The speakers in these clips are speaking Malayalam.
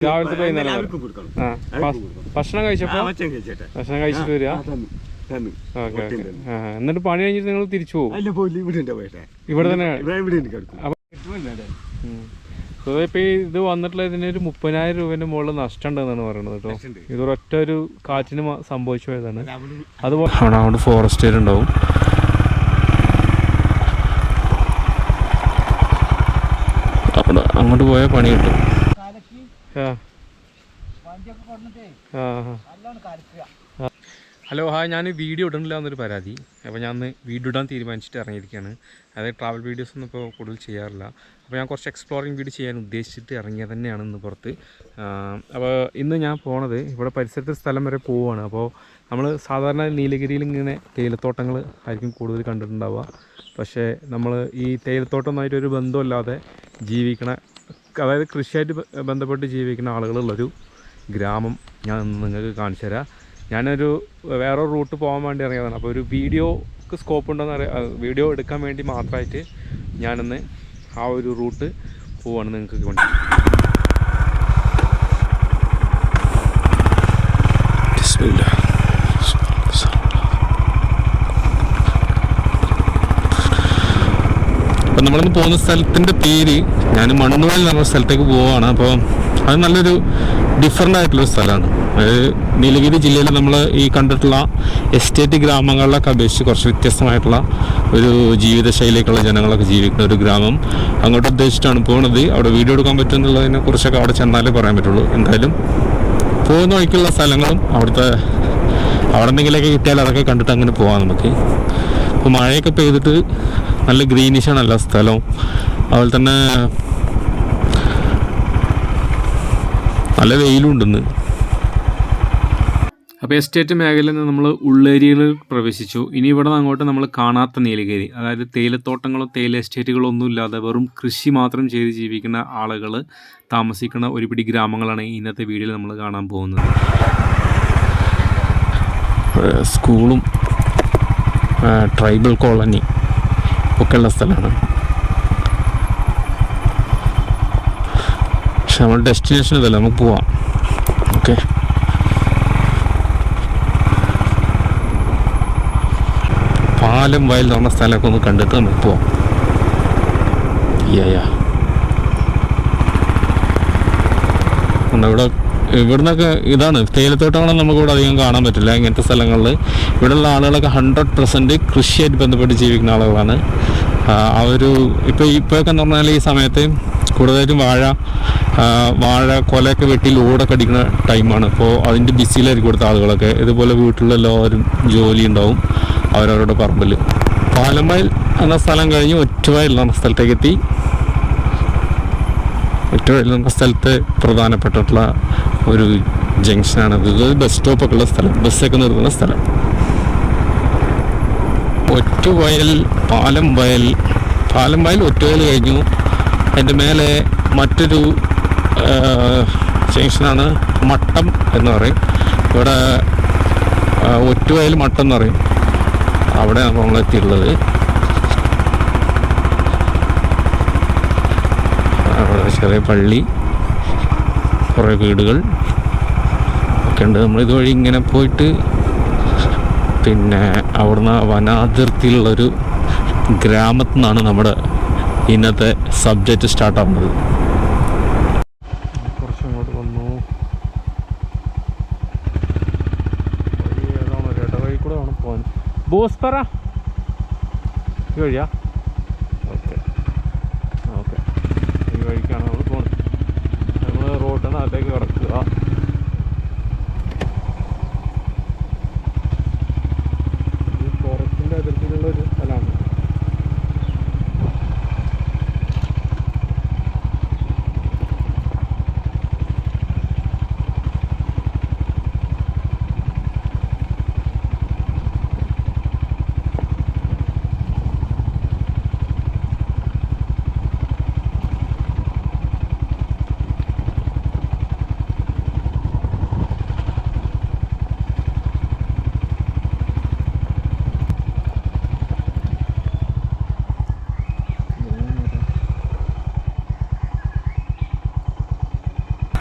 രാവിലത്തെ ഭക്ഷണം കഴിച്ചപ്പോ? ഭക്ഷണം കഴിച്ചിട്ട് വരിക? എന്നിട്ട് പണി കഴിഞ്ഞിട്ട് നിങ്ങൾ തിരിച്ചു പോകും ഇവിടെ തന്നെ ഇപ്പൊ ഇത് വന്നിട്ടുള്ള ഇതിന് ഒരു മുപ്പതിനായിരം രൂപന്റെ മുകളിൽ നഷ്ടം ഉണ്ടെന്നാണ് പറയുന്നത് കേട്ടോ. ഇത് ഇതൊരൊറ്റ ഒരു കാറ്റിന് സംഭവിച്ചു പോയതാണ് അതുപോലെ അവിടെ ഫോറസ്റ്റ് ഉണ്ടാവും അങ്ങോട്ട് പോയാൽ പണി കിട്ടും. Hello hi. ഞാൻ വീഡിയോ ഇടണില്ല എന്നൊരു പരാതി. അപ്പോൾ ഞാൻ വീഡിയോ ഇടാൻ തീരുമാനിച്ചിട്ട് ഇറങ്ങിയിരിക്കുകയാണ്. അതായത് ട്രാവൽ വീഡിയോസ് ഒന്നും ഇപ്പോൾ കൂടുതൽ ചെയ്യാറില്ല. അപ്പോൾ ഞാൻ കുറച്ച് എക്സ്പ്ലോറിങ് വീഡിയോ ചെയ്യാൻ ഉദ്ദേശിച്ചിട്ട് ഇറങ്ങിയത് തന്നെയാണ് ഇന്ന് പുറത്ത്. അപ്പോൾ ഇന്ന് ഞാൻ പോണത് ഇവിടെ പരിസരത്തെ സ്ഥലം വരെ പോവുകയാണ്. അപ്പോൾ നമ്മൾ സാധാരണ നീലഗിരിയിൽ ഇങ്ങനെ തേയിലത്തോട്ടങ്ങൾ ആയിരിക്കും കൂടുതൽ കണ്ടിട്ടുണ്ടാവുക. പക്ഷേ നമ്മൾ ഈ തേയിലത്തോട്ടമായിട്ട് ഒരു ബന്ധമില്ലാതെ ജീവിക്കണ അതായത് കൃഷിയായിട്ട് ബന്ധപ്പെട്ട് ജീവിക്കുന്ന ആളുകളുള്ളൊരു ഗ്രാമം ഞാൻ നിങ്ങൾക്ക് കാണിച്ചു തരാം. ഞാനൊരു വേറെ റൂട്ട് പോകാൻ വേണ്ടി ഇറങ്ങിയതാണ്. അപ്പോൾ ഒരു വീഡിയോക്ക് സ്കോപ്പ് ഉണ്ടോയെന്ന് അറിയാം വീഡിയോ എടുക്കാൻ വേണ്ടി മാത്രമായിട്ട് ഞാനിന്ന് ആ ഒരു റൂട്ട് പോവാണ് നിങ്ങൾക്ക് വേണ്ടി അപ്പം നമ്മളിന്ന് പോകുന്ന സ്ഥലത്തിന്റെ പേര് ഞാൻ മണ്ണുവൽ എന്ന് പറഞ്ഞ സ്ഥലത്തേക്ക് പോവുകയാണ് അപ്പോൾ അത് നല്ലൊരു ഡിഫറെന്റ് ആയിട്ടുള്ള സ്ഥലമാണ്. അതായത് നീലഗിരി ജില്ലയിൽ നമ്മൾ ഈ കണ്ടിട്ടുള്ള എസ്റ്റേറ്റ് ഗ്രാമങ്ങളിലൊക്കെ അപേക്ഷിച്ച് കുറച്ച് വ്യത്യസ്തമായിട്ടുള്ള ഒരു ജീവിതശൈലിയൊക്കെയുള്ള ജനങ്ങളൊക്കെ ജീവിക്കുന്ന ഒരു ഗ്രാമം. അങ്ങോട്ട് ഉദ്ദേശിച്ചിട്ടാണ് പോകുന്നത് അവിടെ വീഡിയോ എടുക്കാൻ പറ്റുമെന്നുള്ളതിനെ കുറിച്ചൊക്കെ അവിടെ ചെന്നാലേ പറയാൻ പറ്റുള്ളൂ. എന്തായാലും പോകുന്ന വഴിക്കുള്ള സ്ഥലങ്ങളും അവിടുത്തെ അവിടെ എന്തെങ്കിലുമൊക്കെ കിട്ടിയാൽ അതൊക്കെ കണ്ടിട്ട് അങ്ങനെ പോകാം നമുക്ക്. ഇപ്പോൾ മഴയൊക്കെ പെയ്തിട്ട് നല്ല ഗ്രീനിഷാണ് എല്ലാ സ്ഥലവും അതുപോലെ തന്നെ നല്ല വെയിലും ഉണ്ടെന്ന് അപ്പോൾ എസ്റ്റേറ്റ് മേഖലയിൽ നിന്ന് നമ്മൾ ഉള്ളേരിയയിൽ പ്രവേശിച്ചു. ഇനി ഇവിടെ നിന്ന് അങ്ങോട്ട് നമ്മൾ കാണാത്ത നീലഗിരി അതായത് തേയിലത്തോട്ടങ്ങളോ തേയില എസ്റ്റേറ്റുകളോ ഒന്നും ഇല്ലാതെ വെറും കൃഷി മാത്രം ചെയ്ത് ജീവിക്കുന്ന ആളുകൾ താമസിക്കുന്ന ഒരുപിടി ഗ്രാമങ്ങളാണ് ഇന്നത്തെ വീഡിയോയിൽ നമ്മൾ കാണാൻ പോകുന്നത്. സ്കൂളും ട്രൈബൽ കോളനി ഒക്കെയുള്ള സ്ഥലമാണ്. പക്ഷെ നമ്മൾ ഡെസ്റ്റിനേഷൻ ഇതല്ല. നമുക്ക് പോവാം. ഓക്കെ പാലം വയൽ എന്ന സ്ഥലമൊക്കെ ഒന്ന് കണ്ടിട്ട് നമുക്ക് പോവാം. യാ ഇവിടെ ഇവിടുന്നൊക്കെ ഇതാണ്. തേയിലത്തോട്ടങ്ങളും നമുക്ക് ഇവിടെ അധികം കാണാൻ പറ്റില്ല. ഇങ്ങനത്തെ സ്ഥലങ്ങളിൽ ഇവിടെയുള്ള ആളുകളൊക്കെ ഹൺഡ്രഡ് പെർസെന്റ് കൃഷിയായിട്ട് ബന്ധപ്പെട്ട് ജീവിക്കുന്ന ആളുകളാണ്. ഒരു ഇപ്പോൾ ഇപ്പോഴൊക്കെ എന്ന് പറഞ്ഞാൽ ഈ സമയത്ത് കൂടുതലായിട്ടും വാഴ വാഴ കൊലയൊക്കെ വെട്ടി ലോഡൊക്കെ അടിക്കുന്ന ടൈമാണ്. അപ്പോൾ അതിന്റെ ബിസിയിലായിരിക്കും കൊടുത്ത ആളുകളൊക്കെ. ഇതുപോലെ വീട്ടിലെല്ലാവരും ജോലി ഉണ്ടാവും അവരവരുടെ പറമ്പിൽ പാലമയിൽ എന്ന സ്ഥലം കഴിഞ്ഞ് ഒറ്റവയൽ എന്ന സ്ഥലത്തേക്ക് എത്തി. ഒറ്റവയൽ എന്ന സ്ഥലത്ത് പ്രധാനപ്പെട്ടിട്ടുള്ള ഒരു ജംഗ്ഷനാണ്. ഇത് ബസ് സ്റ്റോപ്പൊക്കെ ഉള്ള സ്ഥലം. ബസ്സൊക്കെ നിർത്തുന്ന സ്ഥലം. ഒറ്റവയൽ പാലം വയൽ പാലം വയൽ ഒറ്റവയൽ കഴിഞ്ഞു. അതിന്റെ മേലെ മറ്റൊരു ജംഗ്ഷനാണ് മട്ടം എന്ന് പറയും. ഇവിടെ ഒറ്റുവയൽ മട്ടം എന്ന് പറയും. അവിടെയാണ് നമ്മൾ എത്തിയിട്ടുള്ളത്. അവിടെ ചെറിയ പള്ളി. കുറേ വീടുകൾ ഒക്കെ ഉണ്ട്. നമ്മൾ ഇതുവഴി ഇങ്ങനെ പോയിട്ട് പിന്നെ അവിടുന്ന് വനാതിർത്തിയിലുള്ളൊരു ഗ്രാമത്തിൽ നിന്നാണ് നമ്മുടെ ഇന്നത്തെ സബ്ജക്റ്റ് സ്റ്റാർട്ട് ആവുന്നത്. കുറച്ചങ്ങോട്ട് വന്നു. ഈ വഴിയാ?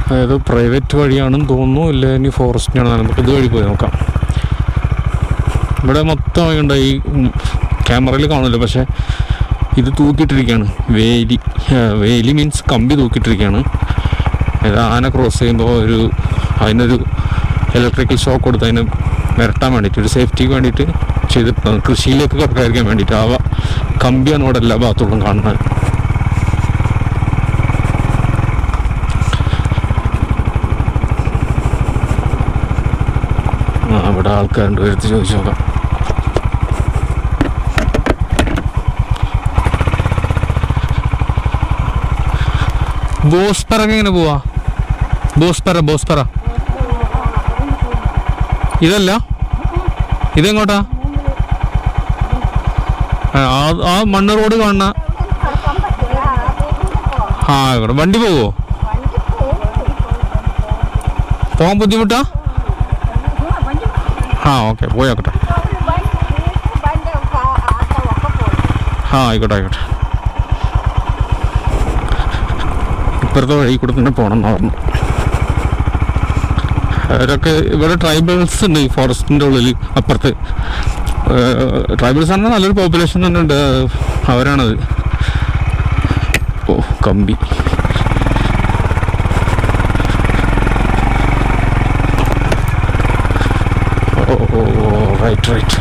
അതായത് പ്രൈവറ്റ് വഴിയാണെന്ന് തോന്നുന്നു ഇല്ല ഇനി ഫോറസ്റ്റിനാണ് നമുക്ക് ഇത് വഴി പോയി നോക്കാം. ഇവിടെ മൊത്തമായി ഉണ്ട് ഈ ക്യാമറയിൽ കാണില്ല പക്ഷേ ഇത് തൂക്കിയിട്ടിരിക്കുകയാണ്. വേലി വേലി മീൻസ് കമ്പി തൂക്കിയിട്ടിരിക്കുകയാണ്. അതായത് ആന ക്രോസ് ചെയ്യുമ്പോൾ ഒരു അതിനൊരു ഇലക്ട്രിക്കൽ ഷോക്ക് കൊടുത്ത് അതിനെ വരട്ടാൻ വേണ്ടിയിട്ട് ഒരു സേഫ്റ്റിക്ക് വേണ്ടിയിട്ട് ചെയ്തിട്ടുണ്ട് കൃഷിയിലേക്ക് കടക്കാതിരിക്കാൻ വേണ്ടിയിട്ട് ആ കമ്പിയാണ് ഇവിടെ എല്ലാ ഭാഗത്തോളം കാണുന്നത് ആ അവിടെ ആൾക്കാരുണ്ട്. എടുത്ത് ചോദിച്ചു നോക്കാം. ബോസ്പറക്ക് എങ്ങനെ പോവാ? ബോസ്പറ ബോസ്പറ. ഇതല്ല? ഇതെങ്ങോട്ടാ? ആ, മണ്ണ് റോഡ് കാണുന്ന ആ വണ്ടി പോവോ? പോകാൻ ബുദ്ധിമുട്ടാ? ആ ഓക്കെ പോയോക്കട്ടെ. ആ ആയിക്കോട്ടെ ആയിക്കോട്ടെ. ഇപ്പുറത്തെ വഴി കൂടെ തന്നെ പോകണം എന്ന് അവരൊക്കെ ഇവിടെ ട്രൈബൽസ് ഉണ്ട് ഈ ഫോറസ്റ്റിന്റെ ഉള്ളിൽ അപ്പുറത്ത്. ട്രൈബൽസ് ആണെങ്കിൽ നല്ലൊരു പോപ്പുലേഷൻ തന്നെ ഉണ്ട്. അവരാണത്. ഓ കമ്പി ഓ ഓ റൈറ്റ്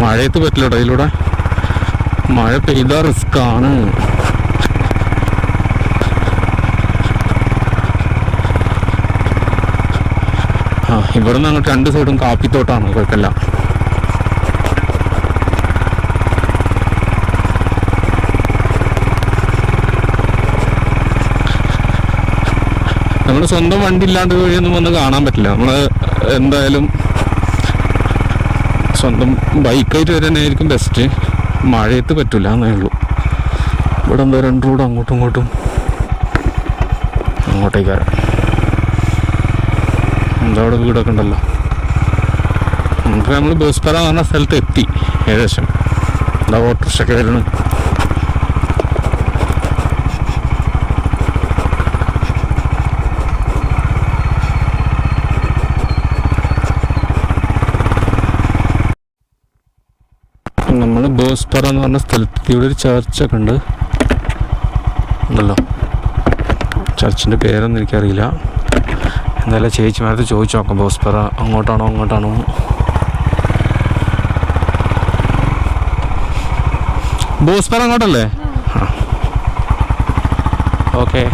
മഴയത്ത് പറ്റില്ല ഇതിലൂടെ. മഴ പെയ്ത റിസ്ക്കാണ്. ആ ഇവിടെ നിന്ന് അങ്ങോട്ട് രണ്ട് സൈഡും കാപ്പിത്തോട്ടാണ് കുഴപ്പമില്ല. നമ്മൾ സ്വന്തം വണ്ടി ഇല്ലാണ്ട് വഴിയൊന്നും വന്ന് കാണാൻ പറ്റില്ല. നമ്മൾ എന്തായാലും സ്വന്തം ബൈക്കായിട്ട് വരാനായിരിക്കും ബെസ്റ്റ് മഴയത്ത് പറ്റില്ല എന്നേ ഉള്ളൂ. ഇവിടെ എന്താ രണ്ട് റോഡ് അങ്ങോട്ടും ഇങ്ങോട്ടും അങ്ങോട്ടേക്ക് വരാം. എന്താ അവിടെ വീടൊക്കെ ഉണ്ടല്ലോ? നമുക്ക് നമ്മൾ ബസ്പറ എന്ന് പറഞ്ഞ സ്ഥലത്ത് എത്തി. ഏകദേശം. എന്താ ഓട്ടോറിക്ഷയൊക്കെ വരുന്നു നമ്മൾ ബോസ്പറ എന്ന് പറഞ്ഞ സ്ഥലത്ത് ഇവിടെ ഒരു ചർച്ചൊക്കെ ഉണ്ട് ഉണ്ടല്ലോ. ചർച്ചിന്റെ പേരൊന്നും എനിക്കറിയില്ല. എന്തായാലും ചേച്ചിമാരത്ത് ചോദിച്ചു നോക്കാം ബോസ്പറ അങ്ങോട്ടാണോ അങ്ങോട്ടാണോ ബോസ്പറ അങ്ങോട്ടല്ലേ? ഓക്കെ.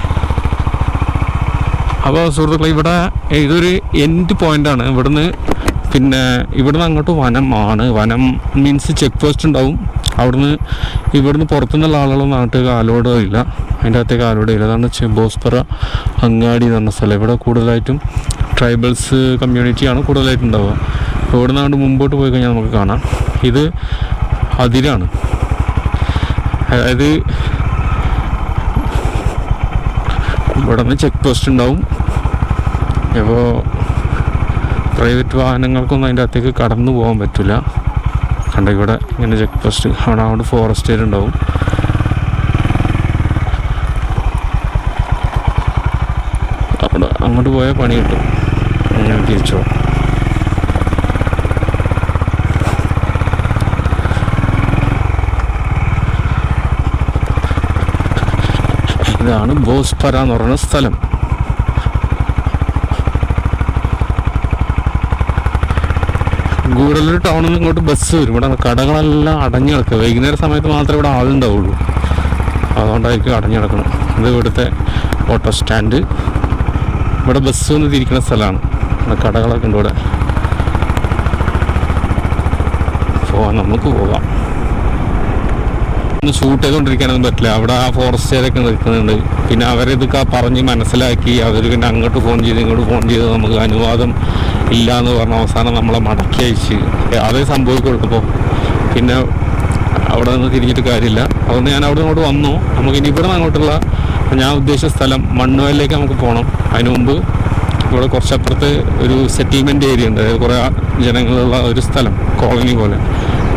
അപ്പോൾ സുഹൃത്തുക്കളെ ഇവിടെ ഇതൊരു എൻഡ് പോയിന്റാണ് ഇവിടുന്ന് പിന്നെ ഇവിടുന്ന് അങ്ങോട്ട് വനമാണ് വനം മീൻസ് ചെക്ക് പോസ്റ്റ് ഉണ്ടാവും. അവിടുന്ന് ഇവിടുന്ന് പുറത്തുനിന്നുള്ള ആളുകളൊന്നും നാട്ടിൽ കാലോടോ ഇല്ല. അതിന്റെ അകത്തേക്ക് ആലോടോ ഇല്ല. അതാണ് ബോസ്പറ അങ്ങാടി എന്ന് പറഞ്ഞ സ്ഥലം. ഇവിടെ കൂടുതലായിട്ടും ട്രൈബൽസ് കമ്മ്യൂണിറ്റിയാണ് കൂടുതലായിട്ട് ഉണ്ടാവുക. അപ്പോൾ ഇവിടുന്ന് അങ്ങോട്ട് മുമ്പോട്ട് പോയി കഴിഞ്ഞാൽ നമുക്ക് കാണാം. ഇത് അതിരാണ്. അതായത് ഇവിടെ നിന്ന് ചെക്ക് പോസ്റ്റ് ഉണ്ടാവും. ഇപ്പോൾ പ്രൈവറ്റ് വാഹനങ്ങൾക്കൊന്നും അതിന്റെ അകത്തേക്ക് കടന്നു പോകാൻ പറ്റില്ല. കണ്ട ഇവിടെ ഇങ്ങനെ ചെക്ക് പോസ്റ്റ് അവിടെ അവിടെ ഫോറസ്റ്റ് ഉണ്ടാവും. അവിടെ അങ്ങോട്ട് പോയാൽ പണി കിട്ടും. അങ്ങനെ തിരിച്ചോ ഇതാണ് ബോസ്പര എന്ന് പറയുന്ന സ്ഥലം. ഗൂഡല്ലൂർ ടൗണിൽ നിന്ന് ഇങ്ങോട്ട് ബസ് വരും. ഇവിടെ കടകളെല്ലാം അടഞ്ഞു കിടക്കുക വൈകുന്നേര സമയത്ത് മാത്രമേ ഇവിടെ ആളുണ്ടാവുള്ളൂ. അതുകൊണ്ടായിരിക്കും അടഞ്ഞു കിടക്കണം ഇത് ഇവിടുത്തെ ഓട്ടോ സ്റ്റാൻഡ് ഇവിടെ ബസ് വന്ന് തിരിക്കുന്ന സ്ഥലമാണ്. ഇവിടെ കടകളൊക്കെ ഉണ്ട് ഇവിടെ. പോവാം നമുക്ക് പോകാം ഷൂട്ട് ചെയ്തുകൊണ്ടിരിക്കാനൊന്നും പറ്റില്ല. അവിടെ ആ ഫോറസ്റ്റുകാരൊക്കെ നിൽക്കുന്നുണ്ട്. പിന്നെ അവരിതൊക്കെ പറഞ്ഞ് മനസ്സിലാക്കി അവർ പിന്നെ അങ്ങോട്ട് ഫോൺ ചെയ്ത് ഇങ്ങോട്ട് ഫോൺ ചെയ്ത് നമുക്ക് അനുവാദം ഇല്ല എന്ന് പറഞ്ഞ അവസാനം നമ്മളെ മടക്കി അയച്ച്. അതേ സംഭവിക്കുള്ളൂ. അപ്പോൾ പിന്നെ അവിടെ നിന്ന് തിരിഞ്ഞിട്ട് കാര്യമില്ല. അതുകൊണ്ട് ഞാൻ അവിടെ ഇങ്ങോട്ട് വന്നു. നമുക്ക് ഇനി ഇവിടെ നിന്ന് അങ്ങോട്ടുള്ള ഞാൻ ഉദ്ദേശിച്ച സ്ഥലം മണ്ണുവയലിലേക്ക് നമുക്ക് പോകണം അതിന് മുമ്പ് ഇവിടെ കുറച്ചപ്പുറത്ത് ഒരു സെറ്റിൽമെന്റ് ഏരിയ ഉണ്ട്. അതായത് കുറേ ജനങ്ങളുള്ള ഒരു സ്ഥലം കോളനി പോലെ.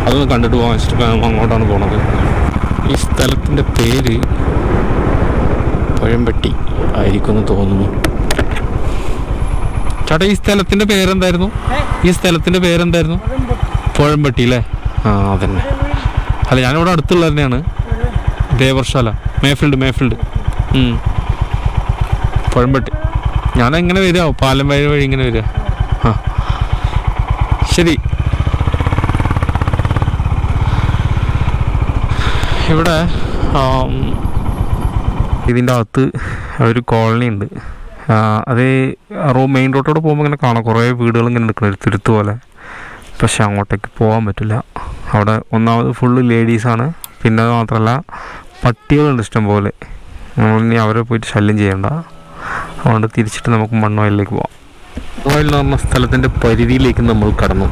അതൊന്ന് കണ്ടിട്ട് പോകാൻ വെച്ചിട്ട് അങ്ങോട്ടാണ് പോണത്. ഈ സ്ഥലത്തിന്റെ പേര് പഴമ്പട്ടി ആയിരിക്കുമെന്ന് തോന്നുന്നു. ചേട്ടാ ഈ സ്ഥലത്തിന്റെ പേരെന്തായിരുന്നു? ഈ സ്ഥലത്തിന്റെ പേരെന്തായിരുന്നു? പുഴമ്പട്ടി അല്ലേ? ആ അതന്നെ. അല്ല ഞാനിവിടെ അടുത്തുള്ള തന്നെയാണ്. ദേവർശാല മേഫിൽഡ് മേഫിൽഡ്. പുഴമ്പട്ടി ഞാൻ എങ്ങനെ വരിക? പാലം വഴി വഴി ഇങ്ങനെ വരിക. ആ. ശരി. ഇവിടെ ഇതിന്റെ അകത്ത് ഒരു കോളനി ഉണ്ട്. അത് റോ മെയിൻ റോഡോട് പോകുമ്പോൾ ഇങ്ങനെ കാണാം. കുറേ വീടുകൾ ഇങ്ങനെ എടുക്കണം ഒരു തുരുത്ത് പോലെ. പക്ഷെ അങ്ങോട്ടേക്ക് പോകാൻ പറ്റില്ല. അവിടെ ഒന്നാമത് ഫുള്ള് ലേഡീസാണ് പിന്നെ അത് മാത്രമല്ല പട്ടികളുണ്ട് ഇഷ്ടം പോലെ. നമ്മളിനി അവരെ പോയിട്ട് ശല്യം ചെയ്യണ്ട. അതുകൊണ്ട് തിരിച്ചിട്ട് നമുക്ക് മണ്ണോയിലേക്ക് പോവാം. മണ്ണോയിൽ എന്ന് പറഞ്ഞ സ്ഥലത്തിന്റെ പരിധിയിലേക്ക് നമ്മൾ കടന്നു.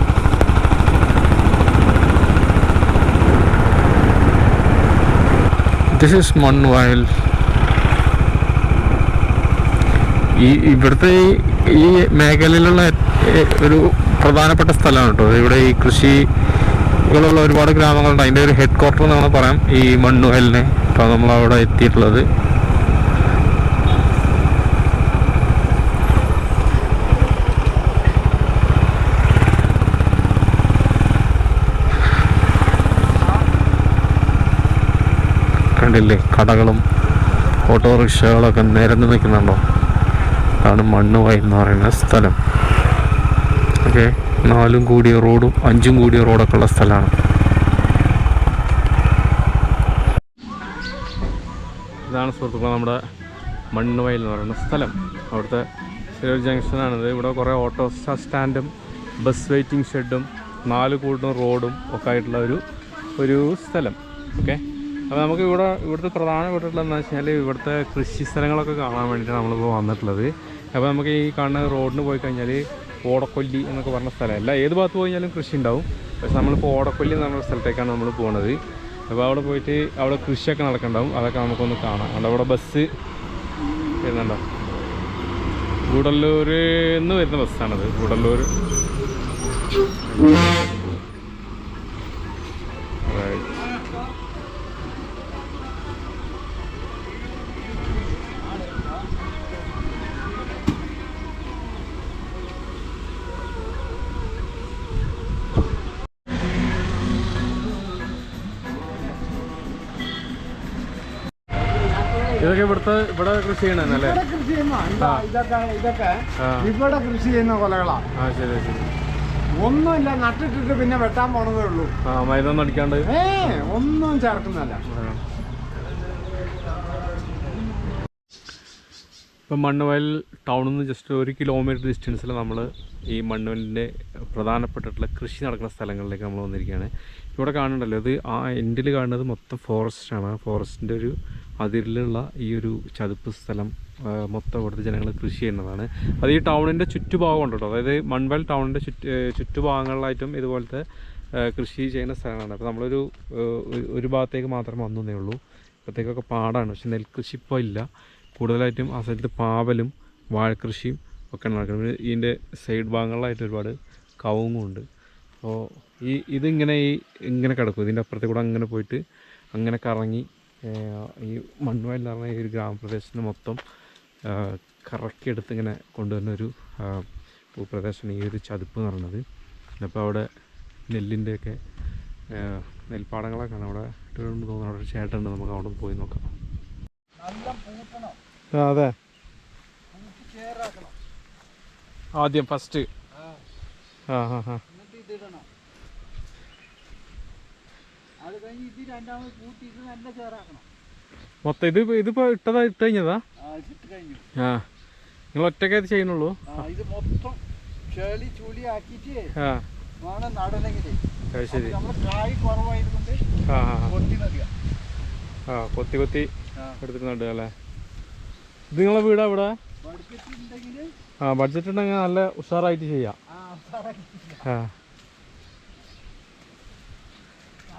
ദിസ് ഈസ് മൺവയൽ ഈ ഇവിടുത്തെ ഈ- മേഖലയിലുള്ള ഒരു പ്രധാനപ്പെട്ട സ്ഥലമാണ് കേട്ടോ. ഇവിടെ ഈ കൃഷികളുള്ള ഒരുപാട് ഗ്രാമങ്ങളുണ്ട്. അതിന്റെ ഒരു ഹെഡ് ക്വാർട്ടർ എന്നാണ് പറയാം. ഈ മണ്ണുവയലിനെ അപ്പോൾ നമ്മൾ എത്തിയിട്ടുള്ളത്. കണ്ടില്ലേ? കടകളും ഓട്ടോറിക്ഷകളൊക്കെ നിരന്ന് നിൽക്കുന്നുണ്ടോ? അതാണ് മണ്ണുവായി എന്ന് പറയുന്ന സ്ഥലം. ഓക്കെ നാലും കൂടിയ റോഡും അഞ്ചും കൂടിയ റോഡൊക്കെ ഉള്ള സ്ഥലമാണ്. ഇതാണ് സുഹൃത്തുക്കൾ നമ്മുടെ മണ്ണുവയൽ എന്ന് പറയുന്ന സ്ഥലം. അവിടുത്തെ ചെറിയൊരു ജംഗ്ഷനാണിത്. ഇവിടെ കുറേ ഓട്ടോ സ്റ്റാൻഡും ബസ് വെയിറ്റിംഗ് ഷെഡും നാല് കൂടും റോഡും ഒക്കെ ആയിട്ടുള്ള ഒരു ഒരു സ്ഥലം. ഓക്കെ. അപ്പോൾ നമുക്ക് ഇവിടെ ഇവിടുത്തെ പ്രധാനപ്പെട്ടിട്ടുള്ള എന്താ വെച്ചാൽ ഇവിടുത്തെ കൃഷി സ്ഥലങ്ങളൊക്കെ കാണാൻ വേണ്ടിയിട്ടാണ് നമ്മളിപ്പോൾ വന്നിട്ടുള്ളത്. അപ്പോൾ നമുക്ക് ഈ കാണുന്ന റോഡിന് പോയി കഴിഞ്ഞാൽ ഓടക്കൊല്ലി എന്നൊക്കെ പറഞ്ഞ സ്ഥലമല്ല. ഏത് ഭാഗത്ത് പോയി കഴിഞ്ഞാലും കൃഷി ഉണ്ടാവും. പക്ഷെ നമ്മളിപ്പോൾ ഓടക്കൊല്ലി എന്ന് പറഞ്ഞ സ്ഥലത്തേക്കാണ് നമ്മൾ പോകുന്നത് അപ്പോൾ അവിടെ പോയിട്ട് അവിടെ കൃഷിയൊക്കെ നടക്കുന്നുണ്ടാവും അതൊക്കെ നമുക്കൊന്ന് കാണാം. അവിടെ അവിടെ ബസ് വരുന്നുണ്ടോ? ഗൂഡല്ലൂർ എന്ന് വരുന്ന ബസ്സാണത് ഗൂഡല്ലൂർ. ഇതൊക്കെ ഇവിടുത്തെ ഇവിടെ കൃഷി ചെയ്യണല്ലേ കൃഷി ചെയ്യുന്ന ഇതൊക്കെ ഇതൊക്കെ ഇവിടെ കൃഷി ചെയ്യുന്ന കൊലകളാ. ആ ശരി ശരി. ഒന്നുമില്ല നട്ടിട്ടിട്ട് പിന്നെ വെട്ടാൻ പോണതേ ഉള്ളൂ. ആ മരുന്നൊന്നും അടിക്കാണ്ട്? ഏ ഒന്നും ചേർക്കുന്നല്ല. ഇപ്പം മണ്ണുവയൽ ടൗണിൽ നിന്ന് ജസ്റ്റ് ഒരു കിലോമീറ്റർ ഡിസ്റ്റൻസിൽ നമ്മൾ ഈ മണ്ണുവയലിന്റെ പ്രധാനപ്പെട്ടിട്ടുള്ള കൃഷി നടക്കുന്ന സ്ഥലങ്ങളിലേക്ക് നമ്മൾ വന്നിരിക്കുകയാണ്. ഇവിടെ കാണുന്നുണ്ടല്ലോ ഇത് ആ എൻഡിൽ കാണുന്നത് മൊത്തം ഫോറസ്റ്റാണ് ആ ഫോറസ്റ്റിന്റെ ഒരു അതിരിലുള്ള ഈ ഒരു ചതുപ്പ് സ്ഥലം മൊത്തം ഇവിടുത്തെ ജനങ്ങൾ കൃഷി ചെയ്യുന്നതാണ്. അത് ഈ ടൗണിന്റെ ചുറ്റുഭാഗം ഉണ്ട് കേട്ടോ. അതായത് മൺവൽ ടൗണിന്റെ ചുറ്റ് ചുറ്റുഭാഗങ്ങളിലായിട്ടും ഇതുപോലത്തെ കൃഷി ചെയ്യുന്ന സ്ഥലമാണ്. അപ്പോൾ നമ്മളൊരു ഒരു- ഭാഗത്തേക്ക് മാത്രം വന്നേ ഉള്ളൂ. ഇപ്പോഴത്തേക്കൊക്കെ പാടാണ്. പക്ഷെ നെൽകൃഷി ഇപ്പോൾ ഇല്ല. കൂടുതലായിട്ടും ആ സ്ഥലത്ത് പാവലും വാഴക്കൃഷിയും ഒക്കെ നടക്കുന്നത് പിന്നെ ഇതിന്റെ സൈഡ് ഭാഗങ്ങളിലായിട്ട് ഒരുപാട് കവുങ്ങുണ്ട് അപ്പോൾ ഈ ഇതിങ്ങനെ ഈ ഇങ്ങനെ കിടക്കും. ഇതിന്റെ അപ്പുറത്തെ കൂടെ അങ്ങനെ പോയിട്ട് അങ്ങനെ കറങ്ങി ഈ മണ്ണുവയൽ എന്ന് പറഞ്ഞ ഈ ഒരു ഗ്രാമപ്രദേശത്തിന് മൊത്തം കറക്കിയെടുത്ത് ഇങ്ങനെ കൊണ്ടുവരുന്ന ഒരു ഭൂപ്രദേശമാണ് ഈ ഒരു ചതുപ്പ് എന്ന് പറയുന്നത്. അപ്പോൾ അവിടെ നെല്ലിന്റെയൊക്കെ നെൽപ്പാടങ്ങളൊക്കെയാണ് നെൽപ്പാടങ്ങളൊക്കെ അവിടെ തോന്നുന്നു അവിടെ ഒരു ചേട്ടനുണ്ട് നമുക്ക് അവിടെ പോയി നോക്കാം. അതെ. ആദ്യം ഫസ്റ്റ് ആ. ഹാ ഹാ അത് കഴിഞ്ഞ് ഇത് രണ്ടാമത് നല്ല ചേറാക്കണം. മൊത്തം ഇത് ഇതിപ്പോ ഇട്ടതാ ഇട്ട് കഴിഞ്ഞതാ? കഴിഞ്ഞു. ആ നിങ്ങൾ ഒറ്റക്കേ ഇത് ചെയ്യുന്നുള്ളൂ? ഇത് മൊത്തം ചെളി ആക്കിയിട്ട് വേണം ശരി. കായ് കുറവായതുകൊണ്ട്. കൊത്തി നടുക. ആ കൊത്തി കൊത്തി എടുത്തിട്ട് നടുക അല്ലേ? ഇത് നിങ്ങളെ വീടാ ഇവിടെ ആ ബഡ്ജറ്റ് ഉണ്ടെങ്കിൽ നല്ല ഉഷാറായിട്ട് ചെയ്യാം. ആ ഉഷാറാക്കി ആ നല്ല കലക്കി ആ മഞ്ചൊക്കെ കൊണ്ടിട്ട് ആ ആ നല്ലോണം കലക്കുക ആ കലക്കിക്കാൻ പറ്റുക ആ ആ രണ്ടോ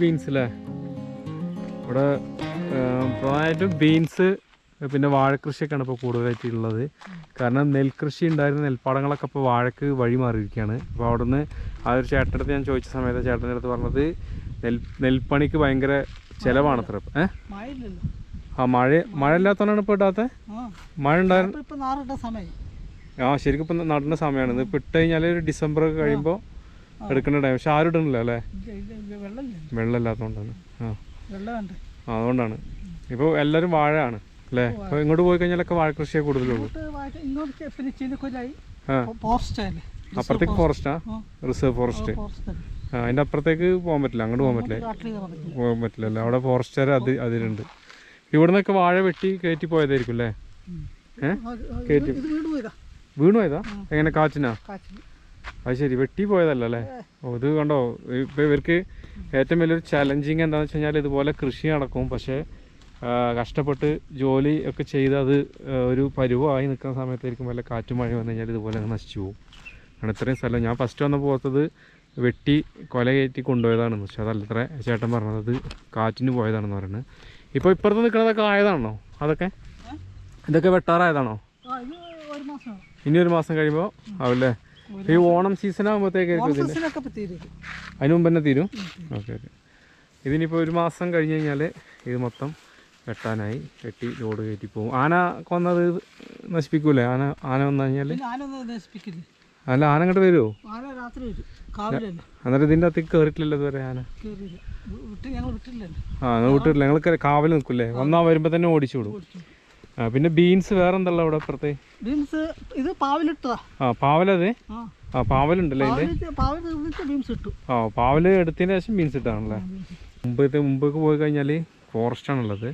ബീൻസ് അല്ലേ ഇവിടെ പ്രധാനമായിട്ടും ബീൻസ് പിന്നെ വാഴക്കൃഷിയൊക്കെയാണ് ഇപ്പോൾ കൂടുതലായിട്ട് ഉള്ളത് കാരണം നെൽകൃഷി ഉണ്ടായിരുന്ന നെൽപ്പാടങ്ങളൊക്കെ ഇപ്പോൾ വാഴക്ക് വഴി മാറിയിരിക്കുകയാണ്. അപ്പോൾ അവിടെ നിന്ന് ആ ഒരു ചേട്ടന്റെ അടുത്ത് ഞാൻ ചോദിച്ച സമയത്ത് ചേട്ടന്റെ അടുത്ത് പറഞ്ഞത് നെൽ നെൽപ്പണിക്ക് ഭയങ്കര ചിലവാണ് അത്ര. ഏഹ് ആ മഴ മഴ ഇല്ലാത്തതുകൊണ്ടാണ് ഇപ്പോൾ ഇടാത്ത? ആ. മഴ ഉണ്ടായിരുന്നു ആ ശരിക്കും ഇപ്പം നടുന്ന സമയമാണ്. ഇത് ഇപ്പം ഇട്ട് കഴിഞ്ഞാൽ ഒരു ഡിസംബർ ഒക്കെ കഴിയുമ്പോൾ എടുക്കേണ്ട ടൈം പക്ഷെ ആരും ഇടണില്ല അല്ലേ? വെള്ളമില്ലാത്തതുകൊണ്ടാണ്. ആ. അതുകൊണ്ടാണ്. ഇപ്പോൾ എല്ലാവരും വാഴയാണ് അല്ലേ? ഇപ്പോൾ ഇങ്ങോട്ട് പോയി കഴിഞ്ഞാലൊക്കെ വാഴ കൃഷിയെ കൂടുതലുള്ളൂ. അപ്പുറത്തേക്ക് ഫോറസ്റ്റാ റിസർവ് ഫോറസ്റ്റ് അതിന്റെ അതിന്റെ അപ്പുറത്തേക്ക് പോകാൻ പറ്റില്ല. അങ്ങോട്ട് പോകാൻ പറ്റില്ല. പോകാൻ പറ്റില്ല അല്ലേ? അവിടെ ഫോറസ്റ്റുകാർ അത് അതിലുണ്ട്. ഇവിടെ നിന്നൊക്കെ വാഴ വെട്ടി കയറ്റി പോയതായിരിക്കും അല്ലേ? ഏഹ് കയറ്റി. വീണു പോയതാ? എങ്ങനെ? കാച്ചിനാ. അത് ശരി വെട്ടി പോയതല്ല അല്ലേ? ഓ ഇത് കണ്ടോ? ഇപ്പം ഇവർക്ക് ഏറ്റവും വലിയൊരു ചലഞ്ചിങ് എന്താണെന്ന് വെച്ച് കഴിഞ്ഞാൽ ഇതുപോലെ കൃഷി നടക്കും. പക്ഷേ കഷ്ടപ്പെട്ട് ജോലി ഒക്കെ ചെയ്ത് അത് ഒരു പരുവമായി നിൽക്കുന്ന സമയത്തായിരിക്കും വല്ല കാറ്റും മഴ വന്നു കഴിഞ്ഞാൽ ഇതുപോലെ അങ്ങ് നശിച്ചു പോകും. കാരണം ഇത്രയും സ്ഥലം. ഞാൻ ഫസ്റ്റ് വന്ന പോകത്തത് വെട്ടി കൊല കയറ്റി കൊണ്ടുപോയതാണെന്ന്. പക്ഷെ അതല്ല ഇത്ര ചേട്ടൻ പറഞ്ഞത് അത് കാറ്റിന് പോയതാണെന്ന് പറയുന്നത്. ഇപ്പോൾ ഇപ്പുറത്ത് നിൽക്കുന്നതൊക്കെ ആയതാണോ? അതൊക്കെ? ഇതൊക്കെ വെട്ടാറായതാണോ? ഇനി ഒരു മാസം കഴിയുമ്പോൾ ആവില്ലേ ഈ ഓണം സീസൺ ആകുമ്പോഴത്തേക്കായിരിക്കും ഇപ്പൊ തീരും. അതിന് മുമ്പ് തന്നെ തീരും? Okay okay. ഇതിനിപ്പോൾ ഒരു മാസം കഴിഞ്ഞ് കഴിഞ്ഞാൽ ഇത് മൊത്തം വെട്ടാനായി. കെട്ടി ലോഡ് കയറ്റി പോകും ആന കൊന്നത് നശിപ്പിക്കൂലേ? ആന ആന വന്നു കഴിഞ്ഞാൽ അല്ല ആന അങ്ങോട്ട് വരുമോ അന്നേരം ഇതിന്റെ അകത്തേക്ക് കയറിയിട്ടില്ലല്ലോ ഇതുവരെ ആന? ആ നിങ്ങൾ വിട്ടിട്ടില്ല. ഞങ്ങൾ കാവൽ നിൽക്കൂലേ വന്നാൽ വരുമ്പോൾ തന്നെ ഓടിച്ചു വിടും. പിന്നെ ബീൻസ് വേറെ എന്തല്ല അവിടെ അപ്പുറത്തെ? ബീൻസ് ഇത് പാവലിട്ടതാ. ആ പാവലത്? ആ. പാവലുണ്ടല്ലേ ബീൻസ് ഇട്ടു. ആ പാവൽ എടുത്തതിന് ശേഷം ബീൻസ് ഇട്ടാണല്ലേ? മുമ്പത്തെ മുമ്പേക്ക് പോയി കഴിഞ്ഞാൽ ഫോറസ്റ്റ് ആണുള്ളത്.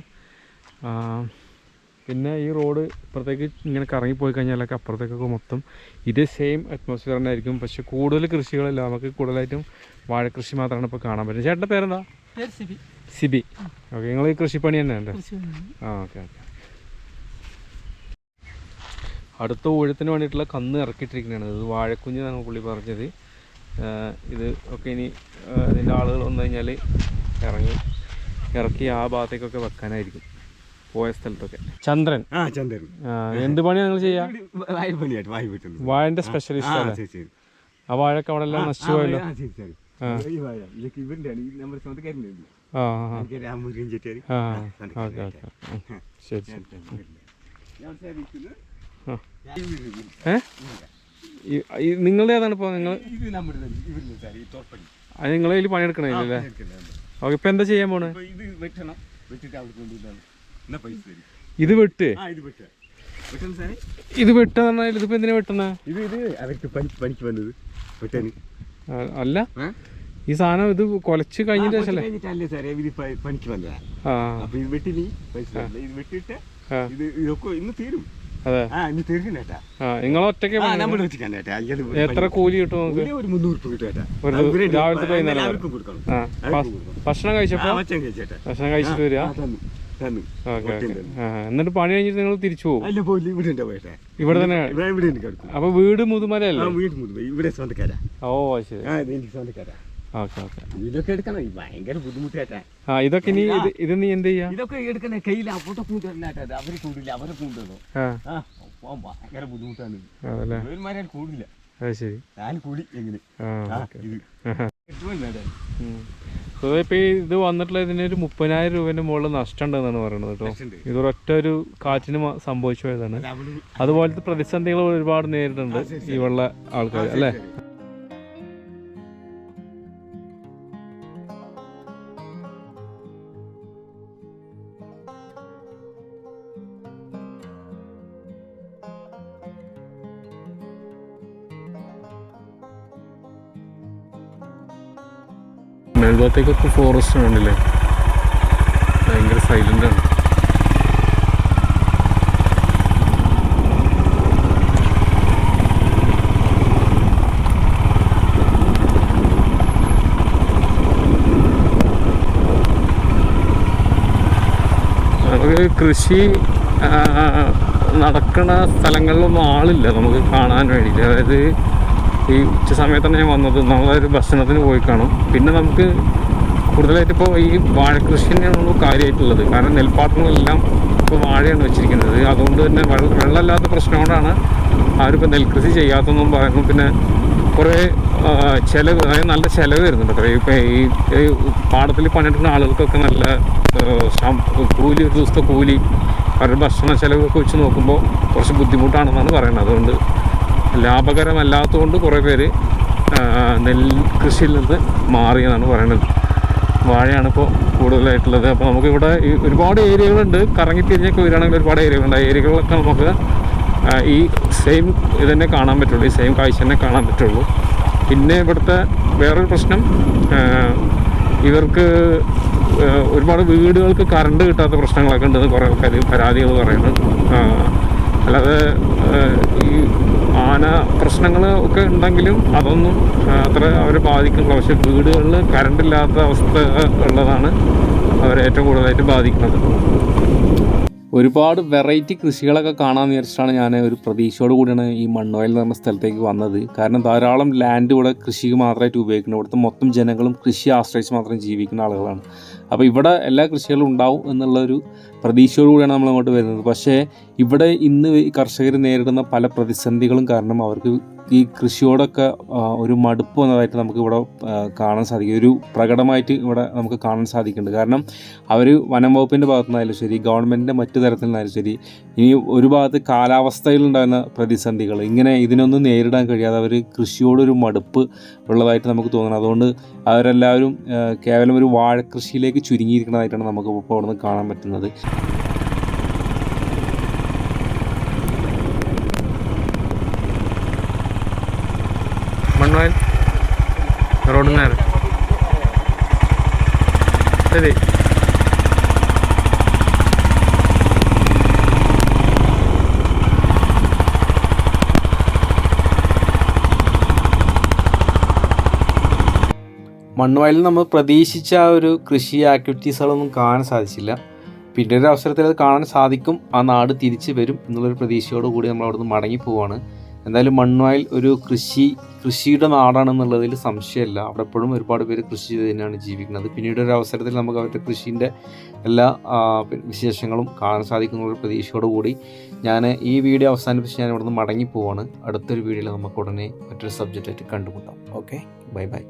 പിന്നെ ഈ റോഡ് ഇപ്പുറത്തേക്ക് ഇങ്ങനെ കറങ്ങി പോയി കഴിഞ്ഞാലൊക്കെ അപ്പുറത്തേക്കൊക്കെ മൊത്തം ഇതേ സെയിം അറ്റ്മോസ്ഫിയർ തന്നെ ആയിരിക്കും. പക്ഷെ കൂടുതൽ കൃഷികളില്ല. നമുക്ക് കൂടുതലായിട്ടും വാഴക്കൃഷി മാത്രമാണ് ഇപ്പോൾ കാണാൻ പറ്റുന്നത്. ചേട്ടന്റെ പേരെന്താ? സിബി. സിബി. ഓക്കെ നിങ്ങൾ ഈ കൃഷിപ്പണി തന്നെ ഉണ്ട് കൃഷി ആ ഓക്കെ ഓക്കെ. അടുത്ത ഊഴത്തിന് വേണ്ടിയിട്ടുള്ള കന്ന് ഇറക്കിയിട്ടിരിക്കുന്നതാണ് ഇത് വാഴക്കുഞ്ഞ് എന്നാണ് പുള്ളി പറഞ്ഞത്. ഇത് ഒക്കെ ഇനി ഇതിന്റെ ആളുകൾ വന്നു കഴിഞ്ഞാൽ ഇറങ്ങി ഇറക്കി ആ ഭാഗത്തേക്കൊക്കെ വെക്കാനായിരിക്കും. പോയ സ്ഥലത്തൊക്കെ. ചന്ദ്രൻ. ആ ചന്ദ്രൻ. എന്ത് പണിയാണ് നിങ്ങൾ ചെയ്യുക വായു പണിയായിട്ട് വായു പറ്റുന്നു വാഴന്റെ ആ സ്പെഷ്യലിസ്റ്റ് ആ വാഴയൊക്കെ അവിടെ എല്ലാം നശിച്ചു പോയല്ലോ. ആ ശരി ശരി. നിങ്ങളുടെ ഏതാണ് ഇപ്പോൾ നിങ്ങൾ അത് നിങ്ങൾ ഇതിൽ പണിയെടുക്കണില്ലേ. ഓക്കെ ഇപ്പം എന്താ ചെയ്യാൻ പോണ്? ഇത് വെട്ട്? ഇത് ഇതിപ്പോ വെട്ടെന്ന് പറഞ്ഞാൽ ഇതിപ്പോൾ എന്തിനാ വെട്ടണേ ഇത് ഇത് അവർക്ക് പണി പണിക്ക് വന്നത്. വെട്ടാന്. അല്ല? ഈ സാധനം ഇത് കൊലച്ച് കഴിഞ്ഞിട്ട് പണിക്ക് വന്നതാ. ആ. അപ്പൊ ഇത് വെട്ടിനി പൈസ ഇത് വെട്ടിട്ട് ഇത് ഇതൊക്കെ ഇന്ന് തീരും. നിങ്ങൾ ഒറ്റയ്ക്ക് എത്ര കൂലി കിട്ടും രാവിലത്തെ വൈകുന്നേരം. ഭക്ഷണം കഴിച്ചപ്പോ? ഭക്ഷണം കഴിച്ചിട്ട് വരിക? എന്നിട്ട് പണി കഴിഞ്ഞിട്ട് നിങ്ങൾ തിരിച്ചു പോകും ഇവിടെ തന്നെ? അപ്പൊ വീട് മുതുമല മുതുമലയല്ലേ വീട് മുതൽ ഇവിടെ സ്വന്തക്കാരാ. ഓ ശരി. Okay okay. ഇതൊക്കെ എടുക്കണം ഭയങ്കര ആ ഇതൊക്കെ ഇനി ഇത് ഇത് നീ എന്ത് ചെയ്യാ? ഇതൊക്കെ എടുക്കണേ കയ്യിൽ അവിടെ കൂട്ടല്ലാട്ടാ അവർ കൂടില്ല അവരെ കൂട്ടുള്ളൂ ഭയങ്കര ബുദ്ധിമുട്ടാണ് കൂടില്ല. ശരി. ഞാൻ കൂടി എങ്ങനെ? ഇത്. വന്നിട്ടുള്ള ഇതിന് ഒരു മുപ്പതിനായിരം രൂപന്റെ മുകളിൽ നഷ്ടം ഉണ്ടെന്നാണ് പറയുന്നത് കേട്ടോ. ഇത് ഇതൊരൊറ്റ ഒരു കാറ്റിന് സംഭവിച്ചു പോയതാണ്. അതുപോലത്തെ പ്രതിസന്ധികൾ ഒരുപാട് നേരിടുന്നുണ്ട് ഈ വെള്ള ആൾക്കാർ അല്ലേ? മേൽഭാഗത്തേക്കൊക്കെ ഫോറസ്റ്റ് ഉണ്ടല്ലേ ഭയങ്കര സൈലന്റ് ആണ്. കൃഷി നടക്കുന്ന സ്ഥലങ്ങളിലൊന്നും ആളില്ല നമുക്ക് കാണാൻ വേണ്ടിയിട്ട്. അതായത് ഈ ഉച്ച സമയത്താണ് ഞാൻ വന്നത്. നമ്മളൊരു ഭക്ഷണത്തിന് പോയി കാണും. പിന്നെ നമുക്ക് കൂടുതലായിട്ട് ഇപ്പോൾ ഈ വാഴക്കൃഷി തന്നെയാണ് കാര്യമായിട്ടുള്ളത് കാരണം നെൽപ്പാട്ടങ്ങളെല്ലാം ഇപ്പോൾ വാഴയാണ് വെച്ചിരിക്കുന്നത്. അതുകൊണ്ട് തന്നെ വെള്ളം വെള്ളമില്ലാത്ത പ്രശ്നം കൊണ്ടാണ് ആരിപ്പോൾ നെൽകൃഷി ചെയ്യാത്തതെന്നും പറയുന്നു. പിന്നെ കുറേ ചിലവ് അതായത് നല്ല ചിലവ് വരുന്നുണ്ട് അത്ര. ഇപ്പോൾ ഈ ഈ പാടത്തിൽ പണിയെടുക്കുന്ന ആളുകൾക്കൊക്കെ നല്ല കൂലി ഒരു ദിവസത്തെ കൂലി അവരുടെ ഭക്ഷണ ചിലവൊക്കെ വെച്ച് നോക്കുമ്പോൾ കുറച്ച് ബുദ്ധിമുട്ടാണെന്നാണ് പറയുന്നത്. അതുകൊണ്ട് ലാഭകരമല്ലാത്തതുകൊണ്ട് കുറേ പേര് നെൽ കൃഷിയിൽ നിന്ന് മാറിയെന്നാണ് പറയുന്നത്. വാഴയാണ് ഇപ്പോൾ കൂടുതലായിട്ടുള്ളത്. അപ്പോൾ നമുക്കിവിടെ ഒരുപാട് ഏരിയകളുണ്ട്. കറങ്ങി തിരിഞ്ഞൊക്കെ വരികയാണെങ്കിൽ ഒരുപാട് ഏരിയകളുണ്ട്. ആ ഏരിയകളിലൊക്കെ നമുക്ക് ഈ സെയിം ഇതന്നെ കാണാൻ പറ്റുള്ളൂ. ഈ സെയിം കാഴ്ച തന്നെ കാണാൻ പറ്റുള്ളൂ. പിന്നെ ഇവിടുത്തെ വേറൊരു പ്രശ്നം ഇവർക്ക് ഒരുപാട് വീടുകൾക്ക് കറണ്ട് കിട്ടാത്ത പ്രശ്നങ്ങളൊക്കെ ഉണ്ടെന്ന് കുറേ ആൾക്കാർ പരാതികൾ പറയുന്നു. അല്ലാതെ ഈ ആന പ്രശ്നങ്ങൾ ഒക്കെ ഉണ്ടെങ്കിലും അതൊന്നും അത്ര അവരെ ബാധിക്കുന്നില്ല. പക്ഷെ വീടുകളിൽ കറണ്ട് ഇല്ലാത്ത അവസ്ഥ ഉള്ളതാണ് അവരെ ഏറ്റവും കൂടുതലായിട്ട് ബാധിക്കുന്നത്. ഒരുപാട് വെറൈറ്റി കൃഷികളൊക്കെ കാണാമെന്ന് വിചാരിച്ചിട്ടാണ് ഞാൻ ഒരു പ്രതീക്ഷയോട് കൂടിയാണ് ഈ മണ്ണോയിൽ എന്ന് പറഞ്ഞ സ്ഥലത്തേക്ക് വന്നത്. കാരണം ധാരാളം ലാൻഡ് ഇവിടെ കൃഷിക്ക് മാത്രമായിട്ട് ഉപയോഗിക്കുന്നു ഇവിടുത്തെ മൊത്തം ജനങ്ങളും കൃഷി ആശ്രയിച്ച് മാത്രം ജീവിക്കുന്ന ആളുകളാണ്. അപ്പോൾ ഇവിടെ എല്ലാ കൃഷികളും ഉണ്ടാവും എന്നുള്ളൊരു പ്രതീക്ഷയോടുകൂടിയാണ് നമ്മൾ അങ്ങോട്ട് വരുന്നത്. പക്ഷേ ഇവിടെ ഇന്ന് കർഷകർ നേരിടുന്ന പല പ്രതിസന്ധികളും കാരണം അവർക്ക് ഈ കൃഷിയോടൊക്കെ ഒരു മടുപ്പ് വന്നതായിട്ട് നമുക്ക് ഇവിടെ കാണാൻ സാധിക്കും. ഒരു പ്രകടമായിട്ട് ഇവിടെ നമുക്ക് കാണാൻ സാധിക്കുന്നുണ്ട്. കാരണം അവർ വനം വകുപ്പിന്റെ ഭാഗത്തു നിന്നായാലും ശരി ഗവൺമെന്റിന്റെ മറ്റു തരത്തിൽ നിന്നായാലും ശരി ഇനി ഒരു ഭാഗത്ത് കാലാവസ്ഥയിലുണ്ടാകുന്ന പ്രതിസന്ധികൾ ഇങ്ങനെ ഇതിനൊന്നും നേരിടാൻ കഴിയാതെ അവർ കൃഷിയോടൊരു മടുപ്പ് ഉള്ളതായിട്ട് നമുക്ക് തോന്നണം അതുകൊണ്ട് അവരെല്ലാവരും കേവലം ഒരു വാഴക്കൃഷിയിലേക്ക് ചുരുങ്ങിയിരിക്കുന്നതായിട്ടാണ് നമുക്ക് ഇപ്പോൾ അവിടെ നിന്ന് കാണാൻ പറ്റുന്നത്. ശരി. മണ്ണുവയലിൽ നമ്മൾ പ്രതീക്ഷിച്ച ആ ഒരു കൃഷി ആക്ടിവിറ്റീസുകളൊന്നും കാണാൻ സാധിച്ചില്ല. പിന്നെ ഒരു അവസരത്തിൽ അത് കാണാൻ സാധിക്കും. ആ നാട് തിരിച്ചു വരും എന്നുള്ളൊരു പ്രതീക്ഷയോടുകൂടി നമ്മൾ അവിടുന്ന് മടങ്ങി പോവാണ്. എന്തായാലും മണ്ണുവായിൽ ഒരു കൃഷി കൃഷിയുടെ നാടാണെന്നുള്ളതിൽ സംശയമില്ല. അവിടെ എപ്പോഴും ഒരുപാട് പേര് കൃഷി ചെയ്ത് തന്നെയാണ് ജീവിക്കുന്നത്. പിന്നീട് ഒരു അവസരത്തിൽ നമുക്ക് അവരുടെ കൃഷിന്റെ എല്ലാ വിശേഷങ്ങളും കാണാൻ സാധിക്കുന്ന ഒരു പ്രതീക്ഷയോട് കൂടി ഞാൻ ഈ വീഡിയോ അവസാനിപ്പിച്ച് ഞാൻ ഇവിടുന്ന് മടങ്ങി പോവാണ്. അടുത്തൊരു വീഡിയോയിൽ നമുക്ക് ഉടനെ മറ്റൊരു സബ്ജക്റ്റായിട്ട് കണ്ടുമുട്ടാം. Okay bye bye